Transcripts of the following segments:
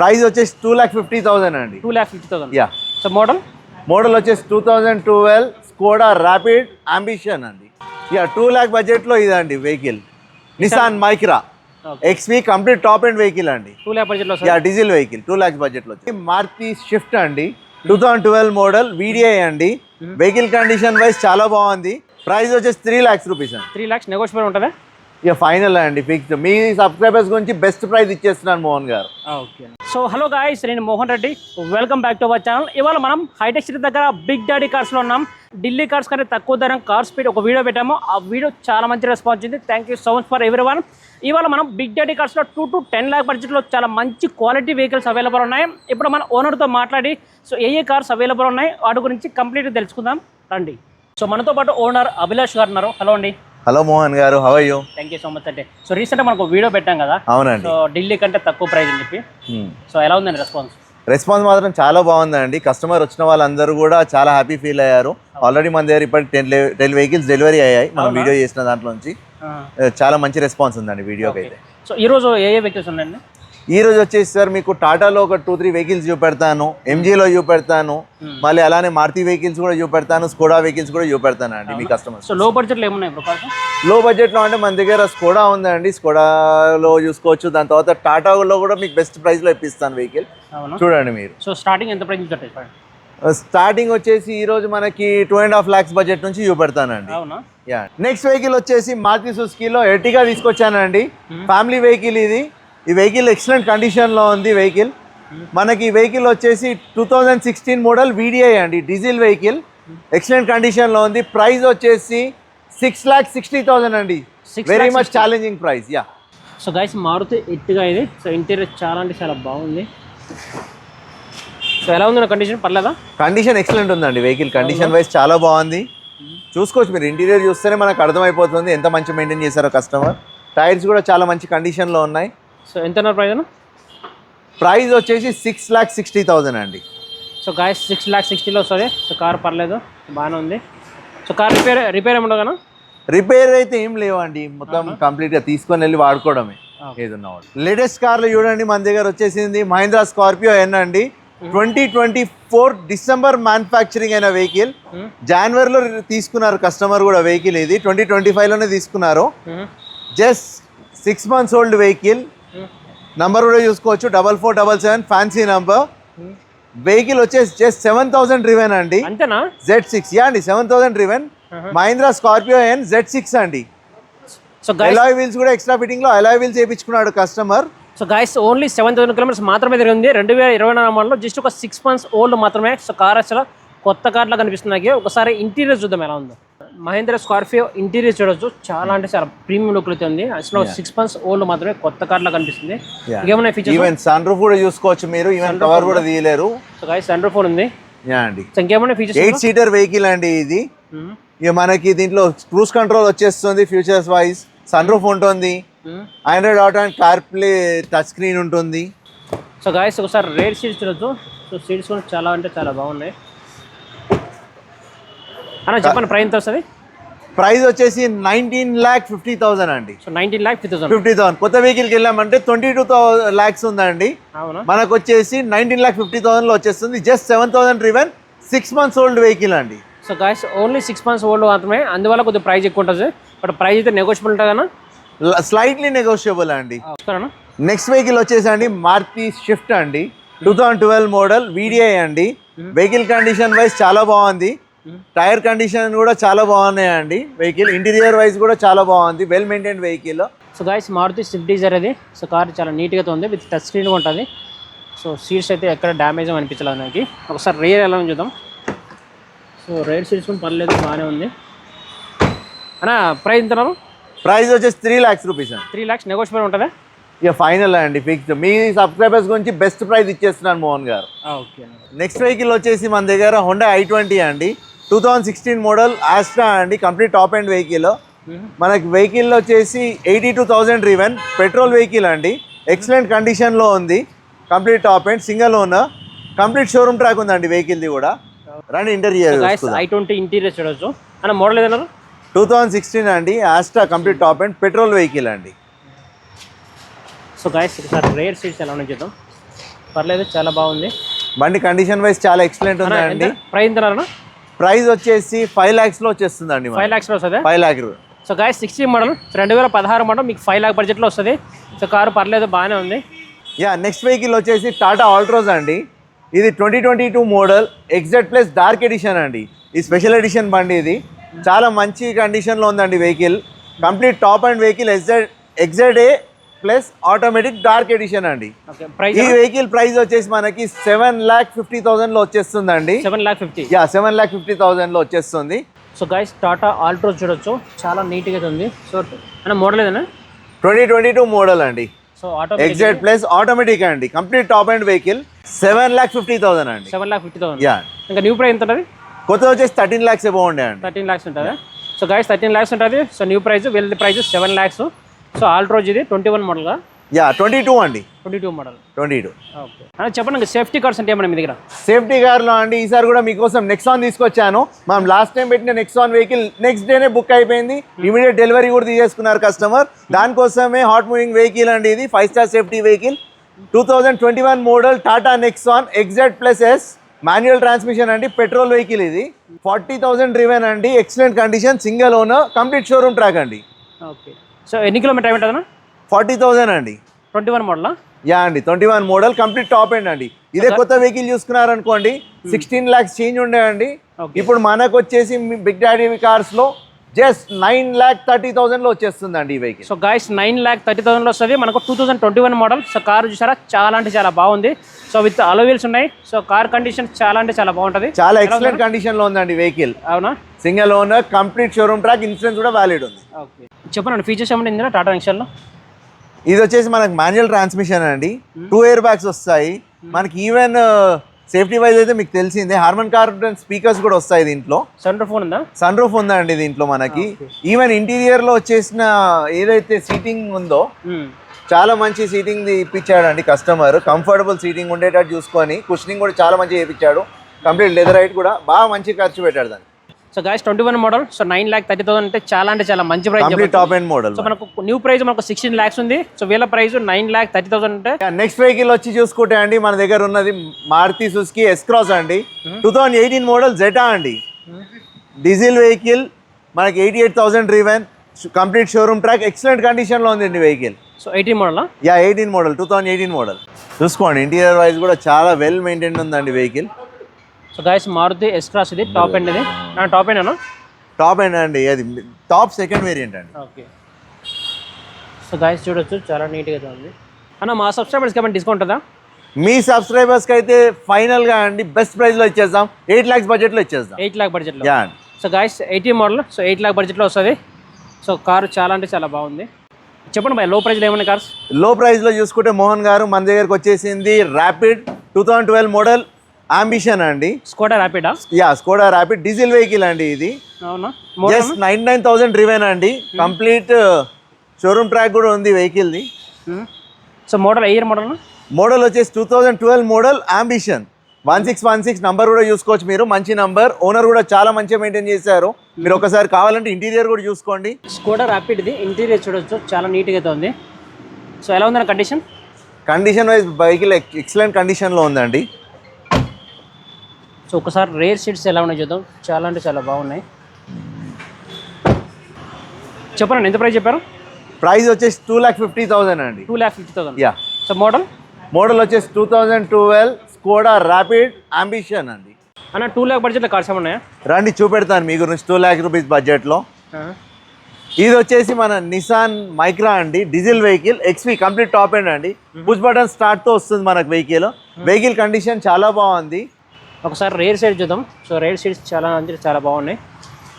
Price వచ్చేసి two lakh fifty thousand అండి. Two lakh fifty thousand. Yeah so model model వచ్చేసి two thousand twelve Skoda Rapid Ambition అండి. Yeah two lakh బడ్జెట్లో ఇదండి vehicle Nissan Micra. XV complete top end. Vehicle అండి two lakh బడ్జెట్లో yeah diesel vehicle two lakhs బడ్జెట్లో వచ్చి Maruti Swift అండి. Two thousand twelve model VDI అండి. వెహికల్ కండిషన్ వైజ్ చాలా బాగుంది. ప్రైస్ వచ్చేసి త్రీ ల్యాక్స్ రూపీస్ అండి. త్రీ ల్యాక్స్ నెగోషియబుల్ ఉంటుందా? ఇక ఫైనల్ అండి ఫిక్స్డ్ మీ సబ్స్క్రైబర్స్ గురించి బెస్ట్ ప్రైస్ ఇచ్చేస్తున్నాను మోహన్ గారు. ఓకే సో హలో గాయస్ నేను Mohan Reddy. Welcome back to our channel ఇవాళ మనం హైటెక్ సిటీ దగ్గర బిగ్ డాడీ కార్స్లో ఉన్నాం. ఢిల్లీ కార్స్ కంటే తక్కువ ధర కార్ స్పీడ్ ఒక వీడియో పెట్టాము. ఆ వీడియో చాలా మంచి రెస్పాన్స్ వచ్చింది. Thank you so much for everyone ఇవాళ మనం బిగ్ డాడీ కార్స్లో టూ టు టెన్ ల్యాక్ బడ్జెట్లో చాలా మంచి క్వాలిటీ వెహికల్స్ అవైలబుల్ ఉన్నాయి. ఇప్పుడు మన ఓనర్తో మాట్లాడి సో ఏ ఏ కార్స్ అవైలబుల్ ఉన్నాయి వాటి గురించి కంప్లీట్గా తెలుసుకుందాం. రండి. సో మనతో పాటు ఓనర్ అభిలాష్ గారు ఉన్నారు. హలో అండి. హలో మోహన్ గారు. How are you thank you so much అంటే. సో రీసెంట్గా మనకు వీడియో పెట్టాం కదా. అవునండి. సో ఢిల్లీ కంటే తక్కువ ప్రైస్ అని చెప్పి. Hmm. సో ఎలా ఉందండి రెస్పాన్స్ రెస్పాన్స్ మాత్రం చాలా బాగుందండి. కస్టమర్ వచ్చిన వాళ్ళందరూ కూడా చాలా హ్యాపీ ఫీల్ అయ్యారు. ఆల్రెడీ మన దగ్గర ఇప్పటి టెన్ టెన్ వెహికల్స్ డెలివరీ అయ్యాయి. మనం వీడియో చేసిన దాంట్లో నుంచి. ఆ, చాలా మంచి రెస్పాన్స్ ఉందండి వీడియోకి అయితే. సో ఈరోజు ఏ ఏ వెహికల్స్ ఉన్నాయండి? ఈ రోజు వచ్చేసి సార్ మీకు టాటాలో ఒక టూ త్రీ వెహికల్స్ చూపెడతాను ఎంజీలో చూపెడతాను మళ్ళీ అలానే మారుతి వెహికల్స్ కూడా చూపెడతాను స్కోడా వెహికల్స్ కూడా చూపెడతాను అండి మీ కస్టమర్స్ సో లో బడ్జెట్లో ఏమున్నాయి లో బడ్జెట్లో అంటే మన దగ్గర స్కోడా ఉందండి స్కోడాలో చూసుకోవచ్చు. దాని తర్వాత టాటాలో కూడా మీకు బెస్ట్ ప్రైస్లో ఇప్పిస్తాను వెహికల్ చూడండి మీరు. సో స్టార్టింగ్ ఎంత ప్రైస్ స్టార్టింగ్ వచ్చేసి ఈ రోజు మనకి two and half lakhs budget నుంచి చూపెడతానండి. నెక్స్ట్ వెహికల్ వచ్చేసి మారుతి సుజుకిలో ఎర్టిగా తీసుకొచ్చానండి. ఫ్యామిలీ వెహికల్ ఇది. ఈ వెహికల్ ఎక్సలెంట్ కండిషన్లో ఉంది వెహికల్. మనకి ఈ వెహికల్ వచ్చేసి two thousand sixteen model VDI అండి డీజిల్ వెహికల్ ఎక్సలెంట్ కండిషన్లో ఉంది. ప్రైస్ వచ్చేసి సిక్స్ ల్యాక్ సిక్స్టీ థౌసండ్ అండి. Very much challenging price yeah so guys Maruti ఎట్టుగా ఇది. సో ఇంటీరియర్ చాలా అంటే చాలా బాగుంది. సో ఎలా ఉంది కండిషన్ పర్లేదా? కండిషన్ ఎక్సలెంట్ ఉందండి వెహికల్ కండిషన్ వైజ్ చాలా బాగుంది. చూసుకోవచ్చు మీరు. ఇంటీరియర్ చూస్తేనే మనకు అర్థమైపోతుంది ఎంత మంచి మెయింటైన్ చేశారో కస్టమర్ టైర్స్ కూడా చాలా మంచి కండిషన్లో ఉన్నాయి. సో ఎంత ప్రైస్ ప్రైస్ వచ్చేసి సిక్స్ ల్యాక్ సిక్స్టీ థౌజండ్ అండి. సో గాయస్ సిక్స్ ల్యాక్ సిక్స్టీలో వస్తుంది సో కార్ పర్లేదు. బాగానే ఉంది. సో కార్ రిపేర్ రిపేర్ కదా రిపేర్ అయితే ఏం లేవండి. మొత్తం కంప్లీట్గా తీసుకొని వెళ్ళి వాడుకోవడమే. ఏదన్నా లేటెస్ట్ కార్లు చూడండి. మన దగ్గర వచ్చేసింది మహీంద్రా స్కార్పియో ఎన్ అండి. Twenty twenty four December manufacturing అయిన వెహికల్ జనవరిలో తీసుకున్నారు కస్టమర్ కూడా వెహికల్ ఇది. ట్వంటీ ట్వంటీ ఫైవ్లోనే తీసుకున్నారు. Just six months old vehicle number కూడా చూసుకోవచ్చు. Double four double seven fancy number vehicle వచ్చేసి జస్ట్ సెవెన్ థౌసండ్ రివెన్ అండి. అంతేనా? జెడ్ సిక్స్ యా అండి seven thousand driven Mahindra Scorpio N Z six అండి. సో గైస్ అలాయ్ వీల్స్ కూడా extra ఫిట్టింగ్లో alloy wheels వేయించుకున్నాడు customer so guys only seven thousand kilometres మాత్రమే తిరిగింది రెండు వేల ఇరవై నాలుగు మోడల్లో జస్ట్ ఒక సిక్స్ మంత్స్ ఓల్డ్ మాత్రమే. సో కార్ అసలు కొత్త కార్లా కనిపిస్తుంది నాకు. ఒకసారి ఇంటీరియర్ చూద్దాం ఎలా ఉందో. మహేంద్ర స్కార్పియో ఇంటీరియర్ చూడొచ్చు. చాలా అంటే చాలా ప్రీమియం లుక్ అయితే ఉంది. అసలు సిక్స్ మంత్స్ ఓల్డ్ మాత్రమే కొత్త కార్లా కనిపిస్తుంది. ఇంకేమైనా ఫీచర్స్ ఈవెన్ సన్ రూఫ్ కూడా చూసుకోవచ్చు మీరు. ఈవెన్ కవర్ కూడా తీయలేరు. సో గాయస్ అండర్ ఫోన్ ఉంది. అండి. ఇంకేమైనా ఫీచర్స్ ఎయిట్ సీటర్ వెహికల్ అండి ఇది. ఇక మనకి దీంట్లో క్రూజ్ కంట్రోల్ వచ్చేస్తుంది ఫ్యూచర్స్ వైజ్ సన్ రూఫ్ ఉంటుంది. Android auto and CarPlay touch screen ఉంటుంది. సో గాయస్ ఒకసారి రేర్ సీట్స్ చూడొచ్చు. సో సీట్స్ కూడా చాలా అంటే చాలా బాగున్నాయి. అన్న చెప్పండి ప్రైస్ ఎంత వస్తుంది? ప్రైస్ వచ్చేసి నైన్టీన్ ల్యాక్ ఫిఫ్టీ థౌసండ్ అండి. So nineteen lakh fifty thousand fifty thousand. కొత్త వెహికల్కి వెళ్ళామంటే ట్వంటీ టూ ల్యాక్స్ ఉందండి. అవునా? మనకు వచ్చేసి నైన్టీన్ ల్యాక్ ఫిఫ్టీ థౌసండ్లో వచ్చేస్తుంది. Just seven thousand driven six months old vehicle అండి. So guys only six months old మాత్రమే. అందువల్ల కొద్దిగా ప్రైస్ ఎక్కువ ఉంటుంది. బట్ ప్రైస్ అయితే నెగోషియబుల్ ఉంటుంది కదా స్లైట్లీ నెగోషియబుల్ అండి. నెక్స్ట్ వెహికల్ వచ్చేసి అండి మారుతి షిఫ్ట్ అండి. Two thousand twelve model VDI అండి. వెహికల్ కండిషన్ వైజ్ చాలా బాగుంది. టైర్ కండిషన్ కూడా చాలా బాగున్నాయి అండి వెహికల్ ఇంటీరియర్ వైజ్ కూడా చాలా బాగుంది. Well maintain vehicle so guys Maruti Swift Dzire అది. సో కార్ చాలా నీట్గా ఉంది విత్ టచ్ స్క్రీన్ ఉంటుంది. సో సీట్స్ అయితే ఎక్కడ డ్యామేజ్ అనిపించలేదు నాకు. ఒకసారి రేర్ ఎలా చూద్దాం. సో రేర్ సీట్స్ కూడా పర్లేదు బాగానే ఉంది. అన్న ప్రైస్ ఎంత ప్రైస్ వచ్చేసి three lakhs rupees three lakhs negotiable ఉంటుందా? ఇక ఫైనల్ అండి ఫిక్స్డ్ మీ సబ్స్క్రైబర్స్ గురించి బెస్ట్ ప్రైస్ ఇచ్చేస్తున్నాను మోహన్ గారు. ఓకే నెక్స్ట్ వెహికల్ వచ్చేసి మన దగ్గర హోండా ఐ ట్వంటీ అండి. Two thousand sixteen model Asta అండి కంప్లీట్ టాప్ అండ్ వెహికల్. మనకి వెహికల్ వచ్చేసి eighty two thousand driven petrol vehicle అండి. ఎక్సలెంట్ కండిషన్లో ఉంది. Complete top end single owner. Complete showroom track ఉందండి వెహికల్ది కూడా. రండి interior guys I twenty interior చూడొచ్చు అన్న మోడల్ ఏదన్నారు టూ థౌజండ్ సిక్స్టీన్ అండి Asta complete top end petrol vehicle అండి. సో గాయస్ ఒకసారి రేర్ సీట్స్ ఎలా ఉన్నాయి చూద్దాం. పర్లేదు చాలా బాగుంది. బండి కండిషన్ వైజ్ చాలా ఎక్సలెంట్ ఉందండి. ప్రైస్ ఎంత ప్రైస్ వచ్చేసి ఫైవ్ ల్యాక్స్లో వచ్చేస్తుందండి ఫైవ్ ల్యాక్స్లో వస్తుంది? Five lakh so guys sixty model రెండు వేల పదహారు మోడల్ మీకు ఫైవ్ ల్యాక్ బడ్జెట్లో వస్తుంది. సో కారు పర్లేదు బాగానే ఉంది. యా నెక్స్ట్ వెహికల్ వచ్చేసి టాటా ఆల్ట్రోజ్ అండి. ఇది twenty twenty two model XZ plus dark edition అండి. ఈ స్పెషల్ ఎడిషన్ బండి ఇది. చాలా మంచి కండిషన్లో ఉందండి vehicle. Complete top end vehicle XZ XZ A plus automatic dark edition అండి. ఈ వెహికల్ ప్రైస్ వచ్చేసి మనకి సెవెన్ ల్యాక్ ఫిఫ్టీ థౌసండ్లో వచ్చేస్తుందండి. Seven lakh fifty? Yeah seven lakh fifty థౌసండ్లో వచ్చేస్తుంది. సో గైస్ టాటా ఆల్ట్రో చూడొచ్చు. చాలా నీట్గా అయితే ఉంది. సో అన్న మోడల్ ఏదన్నా ట్వంటీ ట్వంటీ టూ మోడల్ అండి. So auto XZ plus automatic అండి. Complete top end vehicle seven lakh fifty thousand అండి. Seven lakh fifty thousand yeah. ఇంకా న్యూ ప్రైస్ ఎంత ఉంటుంది కొత్త వచ్చేసి థర్టీన్ ల్యాక్స్ ఎబో ఉండే అండి. థర్టీన్ ల్యాక్స్ ఉంటుంది? సో గైస్ థర్టీన్ ల్యాక్స్ ఉంటుంది. సో న్యూ ప్రైస్ వీళ్ళ price seven lakhs so Altroz ఇది ట్వంటీ వన్ మోడల్గా? యా ట్వంటీ టూ అండి. Twenty two model. Twenty two. Okay. చెప్పండి సేఫ్టీ కార్డ్స్ అంటే ఏమన్నా మీ దగ్గర? సేఫ్టీ కార్లో అండి ఈసారి కూడా మీకోసం నెక్సాన్ తీసుకొచ్చాను. మనం లాస్ట్ టైం పెట్టిన నెక్సాన్ వెహికల్ నెక్స్ట్ డేనే బుక్ అయిపోయింది. ఇమీడియట్ డెలివరీ కూడా తీసేసుకున్నారు కస్టమర్ దానికోసమే హాట్ మూవింగ్ వెహికల్ అండి ఇది five star safety vehicle two thousand twenty one model Tata Nexon XZ plus S manual transmission అండి పెట్రోల్ వెహికల్ ఇది. ఫార్టీ థౌసండ్ డ్రివెన్ అండి excellent condition single owner complete showroom track అండి. Okay. So ఎన్ని kilometre ఏమిటన్నా forty thousand అండి. Twenty one మోడలా? Yeah అండి twenty one model complete top end అండి. ఇదే కొత్త వెహికల్ చూసుకున్నారనుకోండి సిక్స్టీన్ ల్యాక్స్ చేంజ్ ఉండే అండి Okay. ఇప్పుడు మనకు వచ్చేసి బిగ్ డాడీ కార్స్లో జస్ట్ నైన్ ల్యాక్ థర్టీ థౌసండ్లో వచ్చేస్తుందండి ఈ vehicle. So guys nine lakh thirty థౌసండ్లో వస్తుంది. మనకు two thousand twenty one model. So car చూసారా? చాలా అంటే చాలా బాగుంది. సో విత్ అలోవీల్స్ ఉన్నాయి. సో కార్ కండిషన్ చాలా అంటే చాలా బాగుంటుంది. చాలా ఎక్సలెంట్ కండిషన్లో ఉందండి వెహికల్. అవునా? Single owner complete showroom track insurance కూడా వ్యాలిడ్ ఉంది. ఓకే చెప్పండి ఫీచర్స్ ఏమంటే ఇందులో? టాటా నెక్సల్లో ఇది వచ్చేసి మనకి మాన్యువల్ ట్రాన్స్మిషన్ అండి. టూ ఇయర్ బ్యాగ్స్ వస్తాయి. మనకి ఈవెన్ సేఫ్టీ వైజ్ అయితే మీకు తెలిసిందే. హార్మన్ కార్ స్పీకర్స్ కూడా వస్తాయి దీంట్లో. సన్ ఫోన్ ఉందా? సన్ రూఫ్ ఉందండి దీంట్లో మనకి? ఈవెన్ ఇంటీరియర్లో వచ్చేసిన ఏదైతే సీటింగ్ ఉందో మ్మ్. చాలా మంచి సీటింగ్ ఇప్పించాడండి కస్టమర్ కంఫర్టబుల్ సీటింగ్ ఉండేటట్టు చూసుకొని కుషనింగ్ కూడా చాలా మంచిగా చేయించాడు కంప్లీట్ లెదర్ హైట్ కూడా. బాగా మంచి ఖర్చు పెట్టాడు దాన్ని so guys twenty one model so nine lakh thirty thousand అంటే చాలా అంటే చాలా మంచి price top end model so మనకు న్యూ ప్రైస్ మనకు సిక్స్టీన్ ల్యాక్స్ ఉంది. సో వీళ్ళ price nine lakh thirty thousand అంటే నెక్స్ట్ వెహికల్ వచ్చి చూసుకుంటే అండి మన దగ్గర ఉన్నది మారుతి సుజుకి ఎస్ క్రాస్ అండి. Two thousand eighteen model Zeta అండి. డీజిల్ వెహికల్ మనకి eighty eight thousand driven complete showroom track excellent కండిషన్లో ఉందండి vehicle so eighteen model yeah eighteen model two thousand eighteen model చూసుకోండి ఇంటీరియర్ వైజ్ కూడా చాలా well maintain ఉందండి vehicle so guys Maruti S Cross ఇది top end ఇది. నా top end అన్నా టాప్ ఎండ్ అండి అది టాప్ సెకండ్ వేరియంట్ అండి. ఓకే సో గాయస్ చూడొచ్చు చాలా నీట్గా ఉంది. అన్న మా సబ్స్క్రైబర్స్కి ఏమైనా డిస్కౌంట్ ఉందా? మీ సబ్స్క్రైబర్స్కి అయితే ఫైనల్గా అండి బెస్ట్ ప్రైస్లో ఇచ్చేద్దాం. ఎయిట్ ల్యాక్స్ బడ్జెట్లో ఇచ్చేద్దాం. ఎయిట్ ల్యాక్ బడ్జెట్లో so guys eighty model so eight lakh బడ్జెట్లో వస్తుంది. సో కారు చాలా అంటే చాలా బాగుంది. చెప్పండి బాయ్లో ప్రైస్లో ఏమన్నా కార్స్లో ప్రైస్లో చూసుకుంటే మోహన్ గారు మన దగ్గరకు వచ్చేసింది Rapid two thousand twelve model Ambition అండి. Skoda ర్యాపిడా yeah Skoda Rapid diesel vehicle అండి ఇది. అవునా? Just nine nine thousand driven అండి. కంప్లీట్ షోరూమ్ ట్రాక్ కూడా ఉంది వెహికల్ది. So model year model model వచ్చేసి two thousand twelve model Ambition one six one six number కూడా చూసుకోవచ్చు మీరు. మంచి నంబర్ ఓనర్ కూడా చాలా మంచిగా మెయింటైన్ చేశారు. మీరు ఒకసారి కావాలంటే ఇంటీరియర్ కూడా చూసుకోండి. స్కోడా ర్యాపిడ్ ఇది ఇంటీరియర్ చూడొచ్చు. చాలా నీట్గా అయితే ఉంది. సో ఎలా ఉందన్న condition condition wise vehicle excellent కండిషన్లో ఉందండి. సో ఒకసారి రేర్ సీట్స్ ఎలా ఉన్నాయి చూద్దాం. చాలా అంటే చాలా బాగున్నాయి. చెప్పండి ఎంత ప్రైస్ చెప్పారు? ప్రైస్ వచ్చేసి టూ ల్యాక్ ఫిఫ్టీ థౌసండ్ అండి. Two lakh fifty thousand. Yeah. So model? Model వచ్చేసి two thousand twelve Skoda Rapid Ambition అండి. అన్న టూ ల్యాక్ బడ్జెట్లో కార్స్ ఏమన్నాయా రండి చూపెడతాను మీ గురించి టూ ల్యాక్ రూపీస్ బడ్జెట్లో ఇది వచ్చేసి మన నిసాన్ మైక్రా అండి diesel vehicle XP complete top end అండి. పుష్ బటన్ స్టార్ట్తో వస్తుంది మనకు వెహికల్ వెహికల్ కండిషన్ చాలా బాగుంది. ఒకసారి రేర్ సైడ్ చూద్దాం. సో రేర్ సీట్స్ చాలా అంటే చాలా బాగున్నాయి.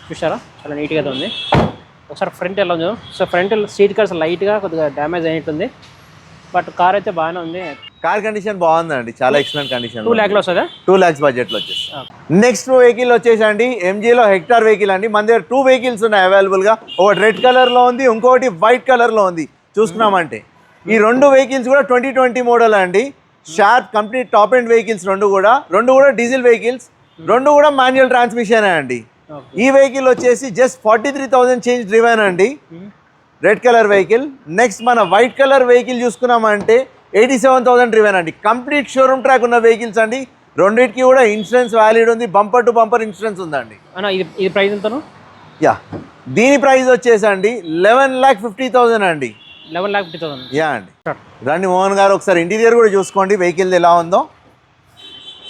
చూసారా చాలా నీట్గా ఉంది. ఒకసారి ఫ్రంట్ ఎలా ఉంది. సో ఫ్రంట్ సీట్ కార్స్ లైట్గా కొద్దిగా డ్యామేజ్ అయినట్టుంది. బట్ కార్ అయితే బాగానే ఉంది. కార్ కండిషన్ బాగుందండి. చాలా ఎక్సలెంట్ కండిషన్ టూ ల్యాక్లో వస్తుందా? టూ ల్యాక్స్ బడ్జెట్లో వచ్చేసి నెక్స్ట్ వెహికల్ వచ్చేసి అండి ఎంజీలో హెక్టార్ వెహికల్ అండి. మన దగ్గర టూ వెహికల్స్ ఉన్నాయి అవైలబుల్గా ఒకటి రెడ్ కలర్లో ఉంది ఇంకొకటి వైట్ కలర్లో ఉంది. చూసుకున్నామంటే. ఈ రెండు వెహికల్స్ కూడా ట్వంటీ ట్వంటీ మోడల్ అండి. Sharp complete top end vehicles రెండు కూడా. రెండు కూడా డీజిల్ వెహికల్స్. రెండు కూడా మాన్యువల్ ట్రాన్స్మిషన్ అండి. ఈ వెహికల్ వచ్చేసి just forty three thousand change driven అండి. Red colour vehicle. నెక్స్ట్ మన వైట్ కలర్ వెహికల్ చూసుకున్నామంటే ఎయిటీ సెవెన్ థౌసండ్ డ్రివెన్ అండి. కంప్లీట్ షోరూమ్ ట్రాక్ ఉన్న వెహికల్స్ అండి. రెండింటికి కూడా ఇన్సూరెన్స్ వ్యాలిడ్ ఉంది. బంపర్ టు బంపర్ ఇన్సూరెన్స్ ఉందండి. ఇది ప్రైస్ ఎంతను? యా. దీని ప్రైస్ వచ్చేసి అండి లెవెన్ ల్యాక్ ఫిఫ్టీ థౌసండ్ అండి. Eleven lakh fifty thousand. Yeah అండి రండి మోహన్ గారు ఒకసారి ఇంటీరియర్ కూడా చూసుకోండి. వెహికల్ ఎలా ఉందో.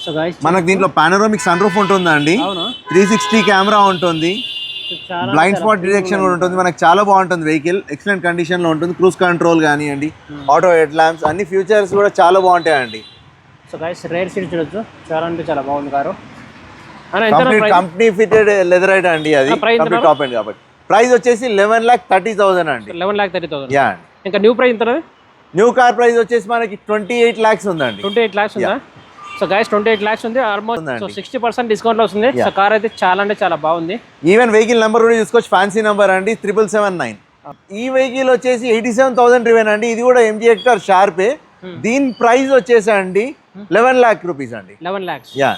సో గాయస్ మనకు దీంట్లో పానరోమిక్ సన్ రూఫ్ ఉంటుందండి అవునా. త్రీ సిక్స్టీ కెమెరా ఉంటుంది. బ్లైండ్ స్పాట్ డిటెక్షన్ కూడా ఉంటుంది. మనకు చాలా బాగుంటుంది వెహికల్ ఎక్సలెంట్ కండిషన్లో ఉంటుంది. క్రూజ్ కంట్రోల్ కానివ్వండి ఆటో హెడ్ ల్యాంప్స్ అన్ని ఫ్యూచర్స్ కూడా చాలా బాగుంటాయండి. సో గాయస్ రేర్ సీట్ చూడొచ్చు. చాలా అంటే చాలా బాగుంది కారు. కంపెనీ ఫిటెడ్ లెదర్ ఐట్ అండి అది. టాప్ అండ్ కాబట్టి. ప్రైస్ వచ్చేసి లెవెన్ ల్యాక్ థర్టీ థౌసండ్ అండి. Eleven lakh thirty thousand yeah అండి. ఇంకా న్యూ ప్రైస్ ఎంత న్యూ కార్ ప్రైస్ వచ్చేసి మనకి ట్వంటీ ఎయిట్ ల్యాక్స్ ఉందండి. ట్వంటీ ఎయిట్ ల్యాక్స్ ఉందా? So guys twenty eight lakhs ఉంది. Almost so. సిక్స్టీ పర్సెంట్ డిస్కౌంట్లో వస్తుంది. సో కార్ అయితే చాలా అంటే చాలా బాగుంది. ఈవెన్ వెహికల్ నెంబర్ కూడా చూసుకోవచ్చు. ఫ్యాన్సీ నెంబర్ అండి. త్రిపుల్ సెవెన్ నైన్ ఈ వెహికల్ వచ్చేసి ఎయిటీ సెవెన్ థౌసండ్ రివెన్ అండి. ఇది కూడా ఎంజీ హెక్టర్ షార్పే దీని ప్రైస్ వచ్చేసి అండి లెవెన్ ల్యాక్ రూపీస్ అండి. Eleven lakhs yeah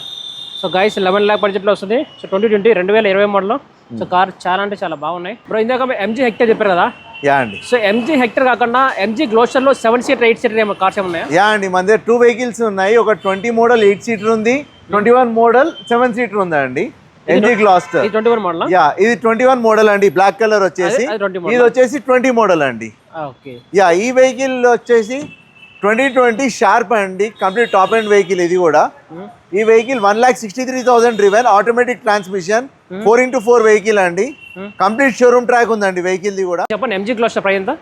so guys eleven lakh బడ్జెట్లో వస్తుంది. సో ట్వంటీ ట్వంటీ రెండు వేల ఇరవై మోడల్ సో కార్ చాలా అంటే చాలా బాగున్నాయి. బ్రో ఇందాక ఎంజీ హెక్టర్ చెప్పారు కదా? యా అండి. సో ఎంజీ హెక్టర్ కాకుండా ఎంజీ గ్లోషర్లో సెవెన్ సీటర్ ఎయిట్ సీటర్ ఏమో కార్స్ ఏమన్నాయా యా అండి మన దగ్గర టూ వెహికల్స్ ఉన్నాయి. ఒక ట్వంటీ మోడల్ ఎయిట్ సీటర్ ఉంది. Twenty one model seven seater ఉందండి ఎంజీ గ్లాస్టర్ ఇది ట్వంటీ వన్ మోడల్ యా ఇది ట్వంటీ వన్ మోడల్ అండి. బ్లాక్ కలర్ వచ్చేసి. ఇది వచ్చేసి ట్వంటీ మోడల్ అండి. ఓకే. యా ఈ వెహికల్ వచ్చేసి ట్వంటీ ట్వంటీ షార్ప్ అండి కంప్లీట్ టాప్ అండ్ వెహికల్ ఇది కూడా. ఈ vehicle one lakh sixty three thousand driven automatic transmission four into four vehicle అండి. కంప్లీట్ షోరూమ్ ట్రాక్ ఉందండి వెహికల్ ది కూడా. చెప్పండి ఎంజీ గ్లోషర్ ప్రైస్ ఎంత?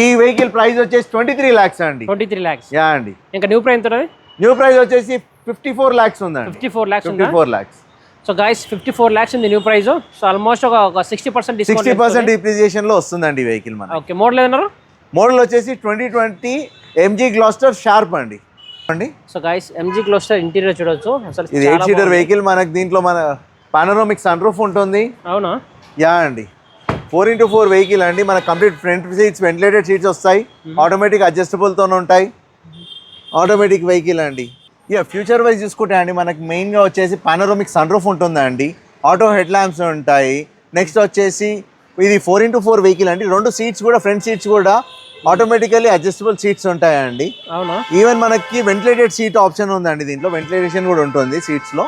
ఈ వెహికల్ ప్రైస్ వచ్చేసి ట్వంటీ త్రీ ల్యాక్స్ అండి. ట్వంటీ త్రీ ల్యాక్స్ యా అండి. ఇంకా న్యూ ప్రైస్ ఎంత ఉంటుంది? న్యూ ప్రైస్ వచ్చేసి ఫిఫ్టీ ఫోర్ ల్యాక్స్ ఉందండి. Fifty four lakhs fifty four lakhs so guys fifty four lakhs ఉంది న్యూ ప్రైస్. సో ఆల్మోస్ట్ ఒక సిక్స్టీ పర్సెంట్ సిక్స్టీ పర్సెంట్ డిప్రిసియేషన్లో వస్తుందండి వెహికల్ మన ఓకే మోడల్ ఏదన్నారు? మోడల్ వచ్చేసి twenty twenty MG Gloster sharp అండి. అండి? So guys MG Gloster interior చూడొచ్చు. అసలు ఇది ఎయిట్ సీటర్ వెహికల్ మనకు దీంట్లో మన పానరోమిక్ సన్ రూఫ్ ఉంటుంది. అవునా? యా అండి. ఫోర్ ఇంటూ ఫోర్ వెహికల్ అండి. మన complete front seats ventilated seats వస్తాయి. ఆటోమేటిక్ అడ్జస్టబుల్తో ఉంటాయి. ఆటోమేటిక్ వెహికల్ అండి. ఇక ఫ్యూచర్ వైజ్ చూసుకుంటే అండి మనకి మెయిన్గా వచ్చేసి పానరోమిక్ సన్ రూఫ్ ఉంటుందండి ఆటో హెడ్ ల్యాంప్స్ ఉంటాయి. నెక్స్ట్ వచ్చేసి ఇది ఫోర్ ఇంటూ ఫోర్ వెహికల్ అండి. రెండు సీట్స్ కూడా ఫ్రంట్ సీట్స్ కూడా ఆటోమేటికల్లీ అడ్జస్టబుల్ సీట్స్ ఉంటాయండి. అవునా? ఈవెన్ మనకి వెంటిలేటెడ్ సీట్ ఆప్షన్ ఉందండి దీంట్లో. వెంటిలేషన్ కూడా ఉంటుంది సీట్స్లో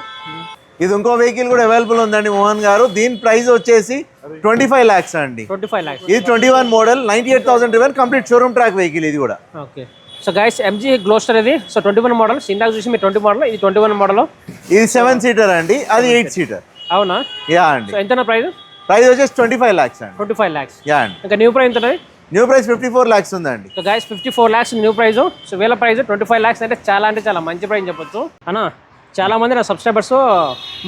ఇది ఇంకో వెహికల్ కూడా అవైలబుల్ ఉందండి మోహన్ గారు. దీని ప్రైస్ వచ్చేసి ట్వంటీ ఫైవ్ ల్యాక్స్ అండి. ట్వంటీ ఫైవ్ ల్యాక్స్ ఇది twenty one model ninety eight thousand driven complete showroom track vehicle ఇది కూడా. Okay so guys MG Gloster ఇది. సో ట్వంటీ వన్ మోడల్ ఇందాక చూసి మీరు ట్వంటీ మోడల్ ఇది ట్వంటీ వన్ మోడల్ ఇది సెవెన్ సీటర్ అండి. అది ఎయిట్ సీటర్ అవునా? యా అండి. ఎంత ప్రైస్ ప్రైస్ వచ్చేసి ట్వంటీ ఫైవ్ ల్యాక్స్ అండి. ట్వంటీ ఫైవ్ ల్యాక్స్ యా అండి. ఇంకా న్యూ ప్రైస్ ఎంత new price fifty four lakhs ఉందండి. So guys fifty four lakhs new price so వీళ్ళ ప్రైస్ ట్వంటీ ఫైవ్ ల్యాక్స్ అంటే చాలా అంటే చాలా మంచి ప్రైస్ చెప్పొచ్చు. అన్న చాలా మంది నా సబ్స్క్రైబర్స్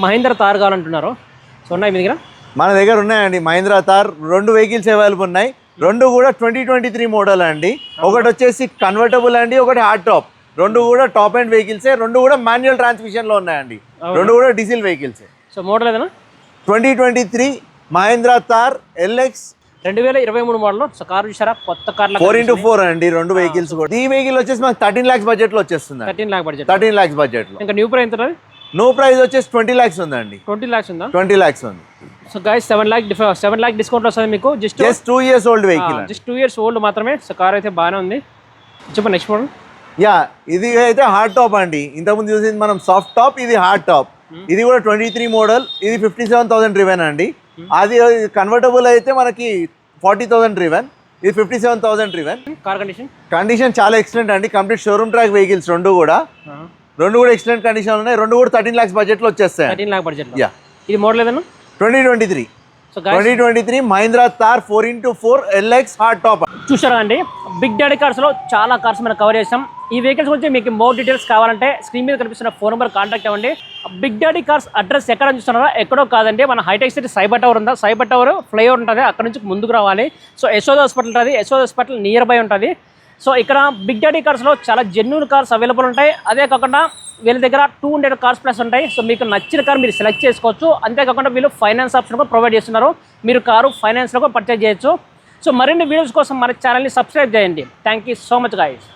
మహేంద్ర తార్ కావాలంటున్నారు. సో ఉన్నాయి మీ దగ్గర? మన దగ్గర ఉన్నాయండి మహీంద్రా తార్. రెండు వెహికల్స్ అవైలబుల్ ఉన్నాయి. రెండు కూడా ట్వంటీ ట్వంటీ త్రీ మోడల్ అండి. ఒకటి వచ్చేసి కన్వర్టబుల్ అండి ఒకటి హార్డ్ టాప్ రెండు కూడా టాప్ అండ్ వెహికల్సే రెండు కూడా మాన్యువల్ ట్రాన్స్మిషన్లో ఉన్నాయండి. రెండు కూడా డీజిల్ వెహికల్సే సో మోడల్ ఏదైనా? Twenty twenty three Mahindra Thar LX రెండు వేల ఇరవై మూడు మోడల్ సో కార్ చూసారా? కొత్త కార్ల ఫోర్ ఇంటూ ఫోర్ అండి రెండు వెహికల్స్ కూడా. ఈ వెహికల్ వచ్చేసి మనకి థర్టీన్ లాక్స్ బడ్జెట్లో వచ్చేస్తుంది thirteen lakh budget thirteen lakhs బడ్జెట్లో. ఇంకా న్యూ ప్రైస్ ఎంత నో ప్రైస్ వచ్చేసి ట్వంటీ లాక్స్ ఉందండి. ట్వంటీ ల్యాక్స్ ఉందా? ట్వంటీ లాక్స్ ఉంది. So guys seven lakh seven lakh discount వస్తుంది మీకు. Just just two years old vehicle just two years old మాత్రమే. సో కార్ అయితే బాగానే ఉంది. చెప్పండి నెక్స్ట్ మోడల్ యా ఇది అయితే హార్డ్ టాప్ అండి. ఇంతకుముందు చూసింది మనం సాఫ్ట్ టాప్ ఇది హార్డ్ టాప్ ఇది కూడా ట్వంటీ త్రీ మోడల్ ఇది ఫిఫ్టీ సెవెన్ థౌసండ్ రివెన్ అండి. అది కన్వర్టబుల్ అయితే మనకి ఫార్టీ థౌసండ్ రివెన్ ఇది fifty seven thousand driven car condition condition చాలా ఎక్సలెంట్ అండి. కంప్లీట్ షోరూమ్ ట్రాక్ వెహికల్స్ రెండు కూడా. రెండు కూడా ఎక్సలెంట్ కండిషన్ ఉన్నాయి. రెండు కూడా థర్టీన్ లాక్స్ బడ్జెట్లో వచ్చేస్తాయి. థర్టీన్ ల్యాక్ బడ్జెట్ యా ఇది మోడల్ ఏదన్నా? Twenty twenty three twenty twenty three Mahindra Thar four into four LX hard top. చూసారా అండి? బిగ్ డాడీ కార్స్లో చాలా కార్స్ మనం కవర్ చేసాం ఈ వెహికల్స్ గురించి మీకు మోర్ డీటెయిల్స్ కావాలంటే స్క్రీన్ మీద కనిపిస్తున్న ఫోన్ నెంబర్ కాంటాక్ట్ అవ్వండి. బిగ్ డాడీ కార్స్ అడ్రస్ ఎక్కడ చూస్తున్నారో? ఎక్కడో కాదండి. మన హైటెక్ సిటీ సైబర్ టవర్ ఉందా? సైబర్ టవర్ ఫ్లైఓవర్ ఉంటుంది. అక్కడ నుంచి ముందుకు రావాలి. సో యశోద హాస్పిటల్ ఉంటుంది. యశోద హాస్పిటల్ నియర్ బై ఉంటుంది. సో ఇక్కడ బిగ్ డాడీ కార్స్లో చాలా జెన్యున్ కార్స్ అవైలబుల్ ఉంటాయి. అదే కాకుండా వీళ్ళ దగ్గర టూ హండ్రెడ్ కార్స్ ప్లస్ ఉంటాయి. సో మీకు నచ్చిన కార్ మీరు సెలెక్ట్ చేసుకోవచ్చు. అంతేకాకుండా వీళ్ళు ఫైనాన్స్ ఆప్షన్ కూడా ప్రొవైడ్ చేస్తున్నారు. మీరు కారు ఫైనాన్స్లో కూడా పర్చేజ్ చేయొచ్చు. సో మరిన్ని వీడియోస్ కోసం మన ఛానల్ని సబ్స్క్రైబ్ చేయండి. Thank you so much guys